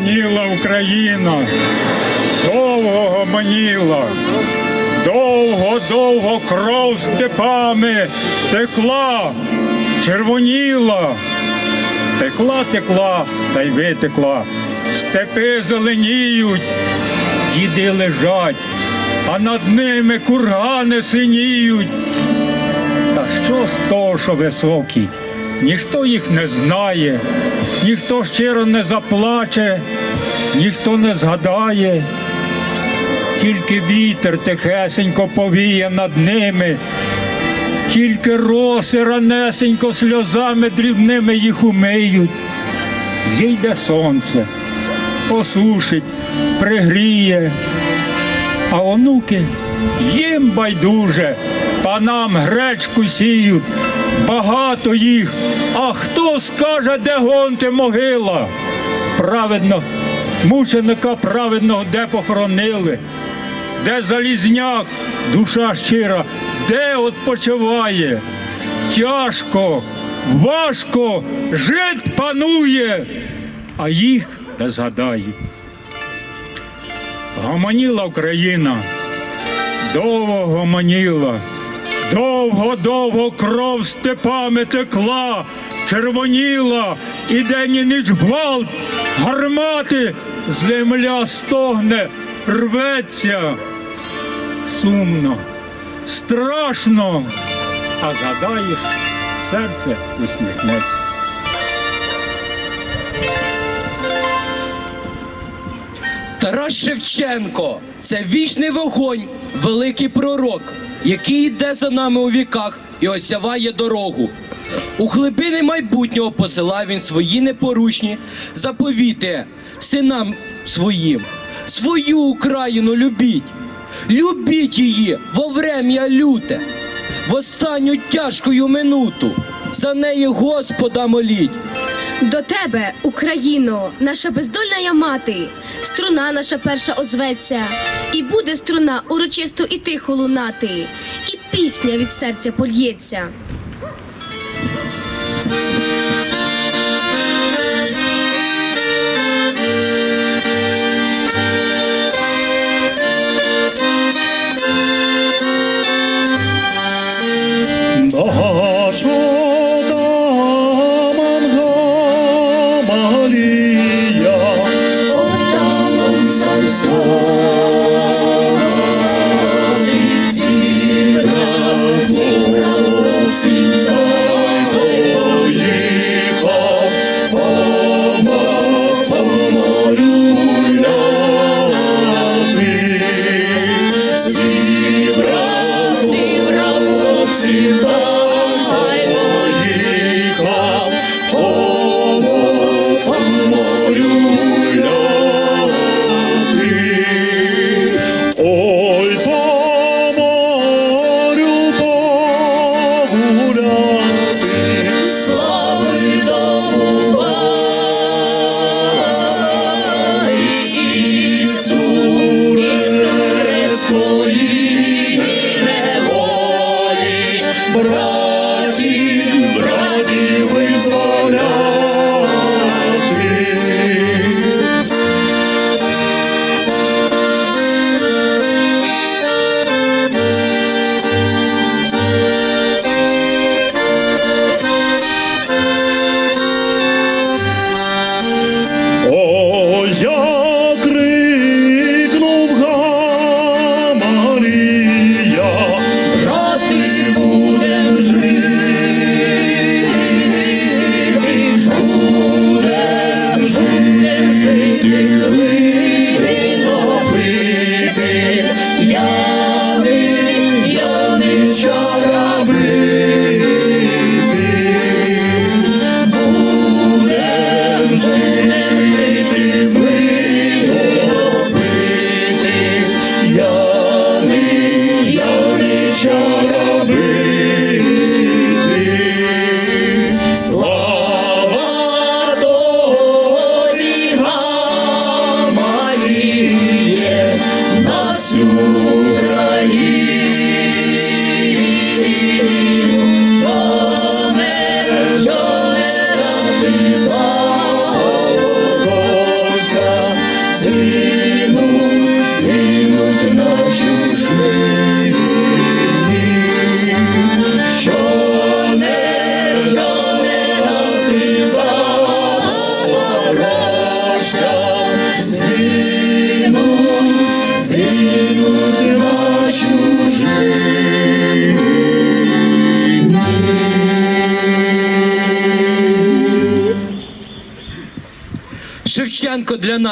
Гомоніла Україна, довго гомоніла, довго-довго кров степами текла, червоніла, текла, текла та й витекла. Степи зеленіють, діди лежать, а над ними кургани синіють. Та що з того, що високі? Ніхто їх не знає, ніхто щиро не заплаче, ніхто не згадає. Тільки вітер тихесенько повіє над ними, тільки роси ранесенько сльозами дрібними їх умиють. Зійде сонце, посушить, пригріє, а онуки їм байдуже, а нам гречку сіють, багато їх. А хто скаже, де гонти могила? Праведно, мученика праведного де похоронили, де залізняк, душа щира, де відпочиває? Тяжко, важко, жит панує, а їх не згадають. Гомоніла Україна, довго гомоніла, довго-довго кров степами текла, червоніла, і день і ніч гвалт, гармати, земля стогне, рветься. Сумно, страшно, а згадаєш, серце усміхнеться. Тарас Шевченко це вічний вогонь, великий пророк, який йде за нами у віках і осяває дорогу. У глибини майбутнього посилав він свої непорушні заповіти синам своїм. Свою Україну любіть, любіть її во врем'я люте, в останню тяжкою минуту. За неї Господа моліть. До тебе, Україно, наша бездольна я мати, струна наша перша озветься, і буде струна урочисто і тихо лунати, і пісня від серця польється.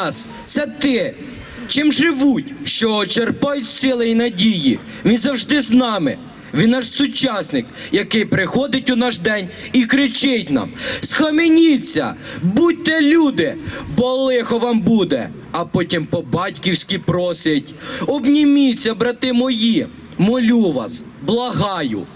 Нас це ти. Чим живуть, що черпають сили і надії. Він завжди з нами. Він наш сучасник, який приходить у наш день і кричить нам: Схаменіться, будьте люди, бо лихо вам буде. А потім по-батьківськи просить: обніміться, брати мої, молю вас, благаю.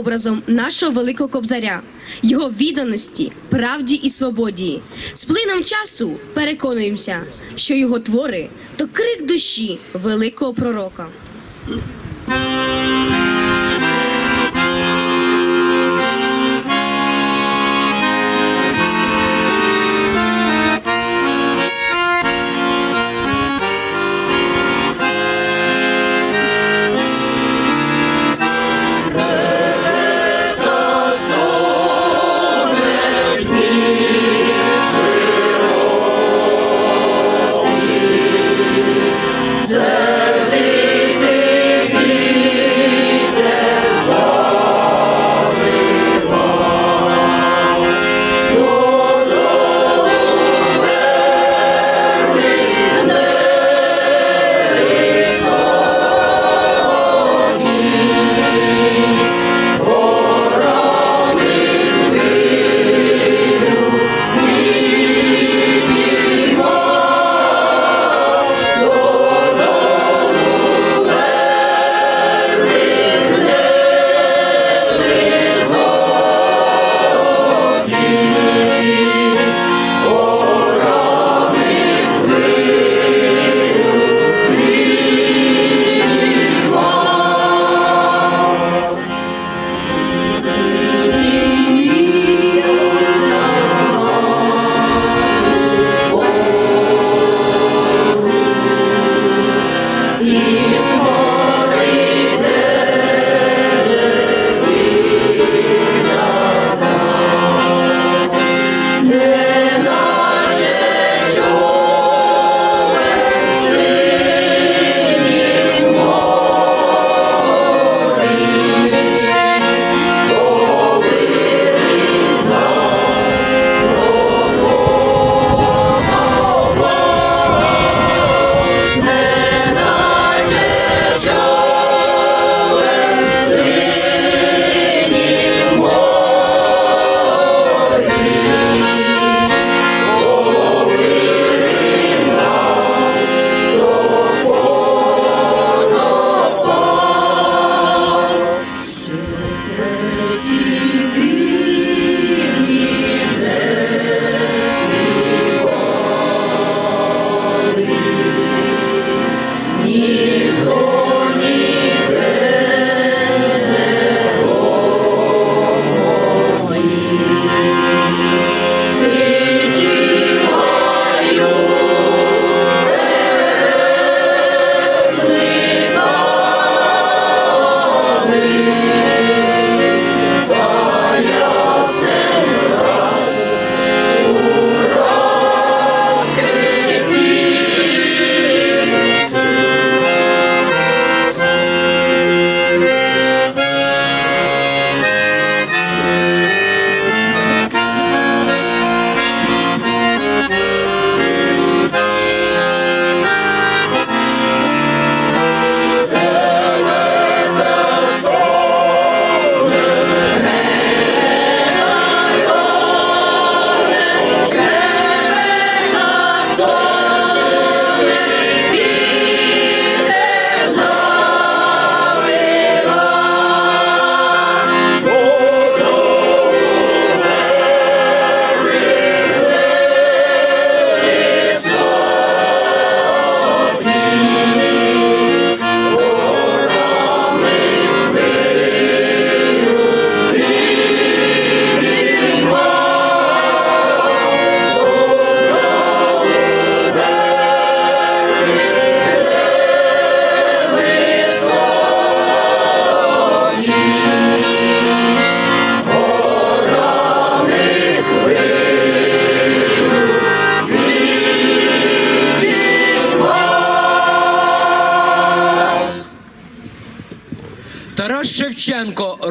Образом нашого великого кобзаря, його відданості, правді і свободі. З плином часу переконуємося, що його твори то крик душі великого пророка.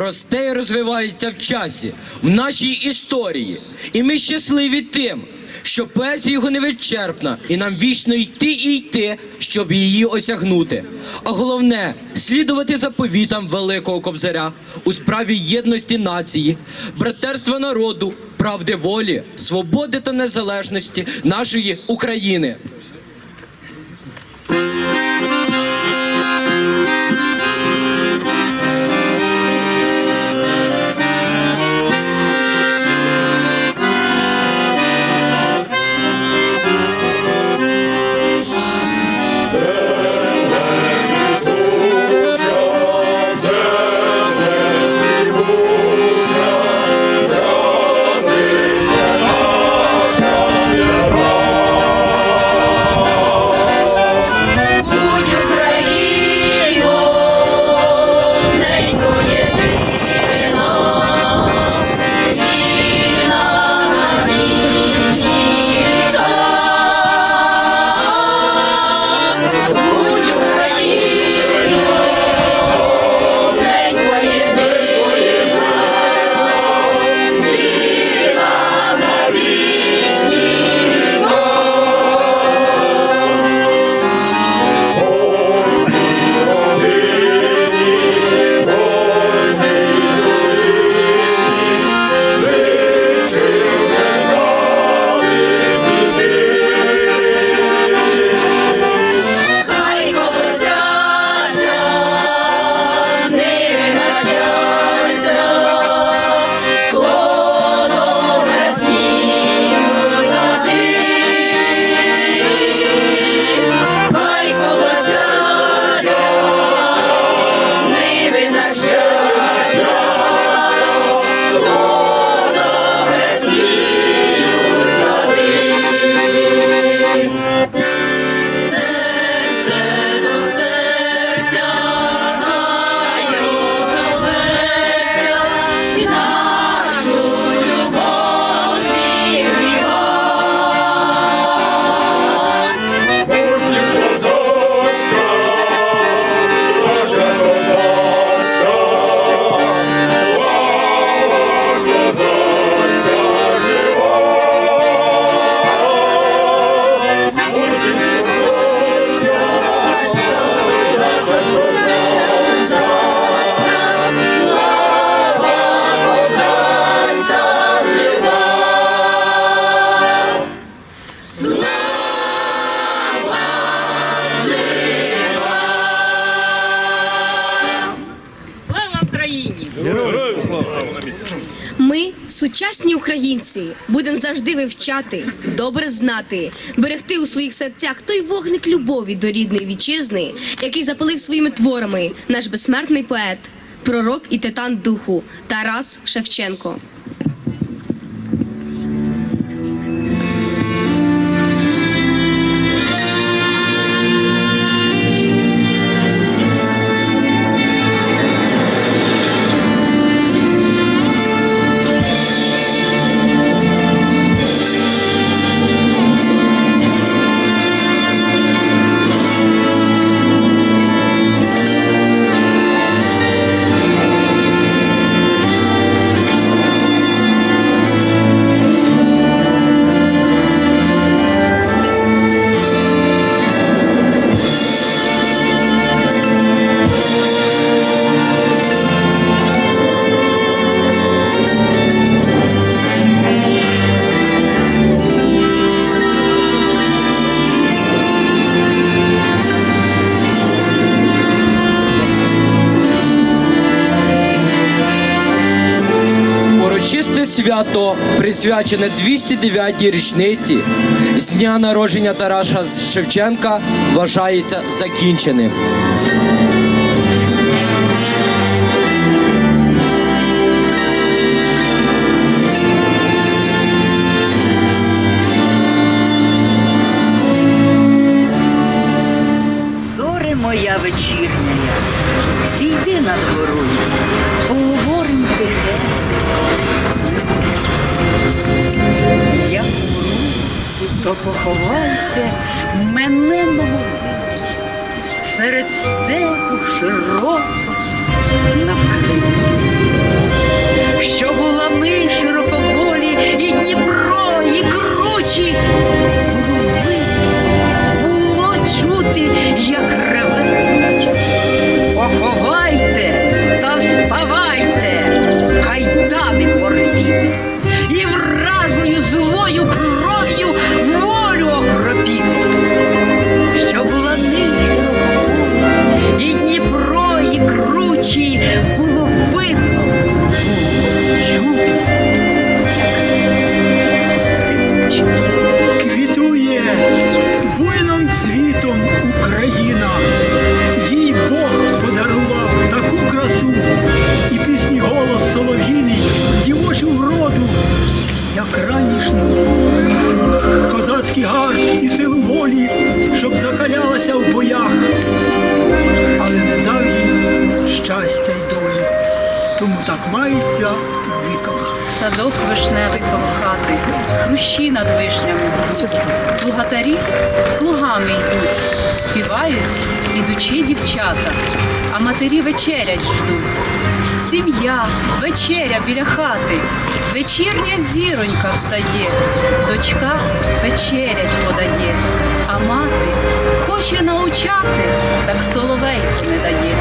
Росте і розвивається в часі, в нашій історії. І ми щасливі тим, що поезія його невичерпна, і нам вічно йти і йти, щоб її осягнути. А головне слідувати заповітам великого кобзаря у справі єдності нації, братерства народу, правди волі, свободи та незалежності нашої України. Українці, будемо завжди вивчати, добре знати, берегти у своїх серцях той вогник любові до рідної вітчизни, який запалив своїми творами наш безсмертний поет, пророк і титан духу Тарас Шевченко. Свято, присвячене 209-й річниці з дня народження Тараса Шевченка, вважається закінченим. Моя вечірня, то поховайте мене молодим серед степу широкого, навкруги. Що була ми широкополі, і Дніпро, і кручі. Було чути, як реве. Поховайте та вставайте, кайдани порвіте, і так мається віком. Садок вишневий коло хати, хрущі над вишнями. Плугатарі з плугами йдуть, співають ідучі дівчата, а матері вечерять ждуть. Сім'я, вечеря біля хати, вечірня зіронька встає, дочка вечерять подає, а мати хоче научати, так соловейку не дає.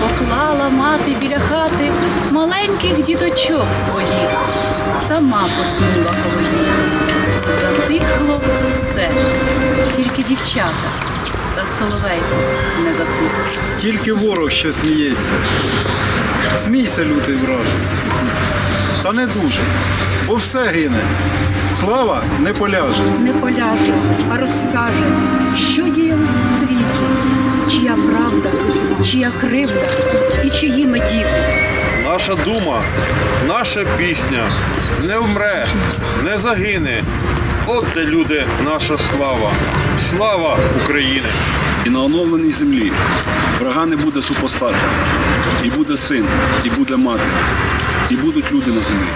Поклала мати біля хати маленьких діточок своїх, сама поснула голові. Затихло все, тільки дівчата та соловейко не затихло. Тільки ворог ще сміється. Смійся, лютий враже. Та не дуже, бо все гине. Слава не поляже. не поляже, а розкаже, що діялось в світі, чия правда, чия кривда і чиї ми діти. Наша дума, наша пісня не вмре, не загине. От де люди, наша слава. Слава Україні! І на оновленій землі врага не буде супостата. І буде син, і буде мати, і будуть люди на землі.